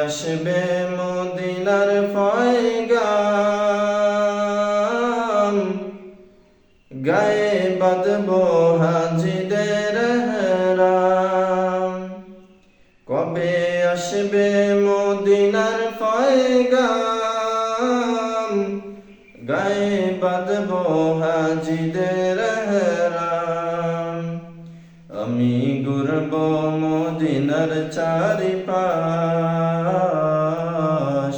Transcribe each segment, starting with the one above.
আসবে মদিনার পয়গাম। গায়ে বাঁধব হাজিদের কবে আসবে মদিনার পয়গাম? গায়ে বাঁধব হাজিদের আমি ঘুরব মদিনার চারিপাশ।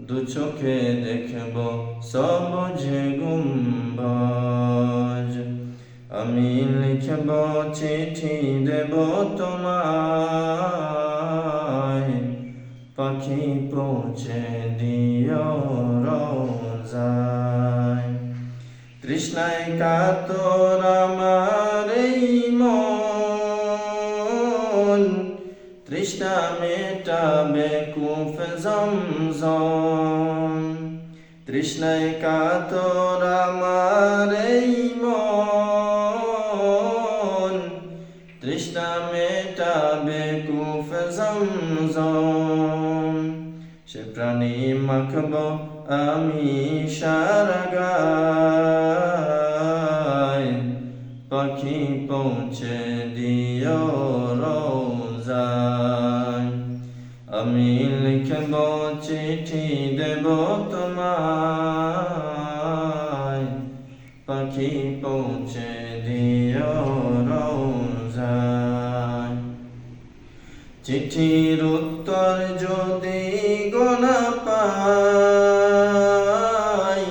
দু চোখে দেখব সবুজ গুম্বজ। আমি লিখব চিঠি দেব তোমায়। পাখি পৌঁছে দিও রোজায়। তৃষ্ণায় কাতর তৃষ্ণা মেটাবে কুফ জমজম। তৃষ্ণায় কাতর আমার মন। তৃষ্ণা মেটাবে কুফ জমজম। সে প্রাণী মাখব আমি সারা গায় পাখি পৌঁছে দিও লিখব চিঠি দেব তোমায়? পাখি পৌঁছে দিও রোজায়। চিঠির উত্তর যদি গোনা পাই,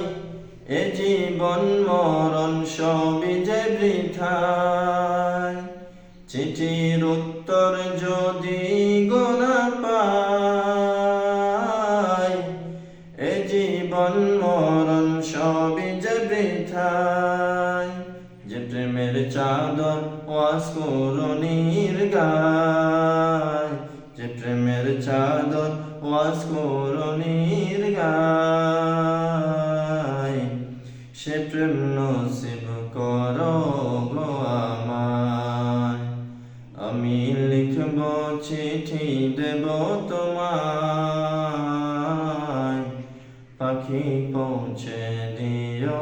এ জীবন মরণ সবই যে বৃথায়। চিঠির উত্তর যদি গোনা পাই প্রেমের চাদর ওয়াস করণীর গায়। যে প্রেমের চাদর ওয়াস করণীর গায়, সে প্রেম নসিব কর আমি লিখব চিঠি দেব তোমায়। পাখি পৌঁছে দিও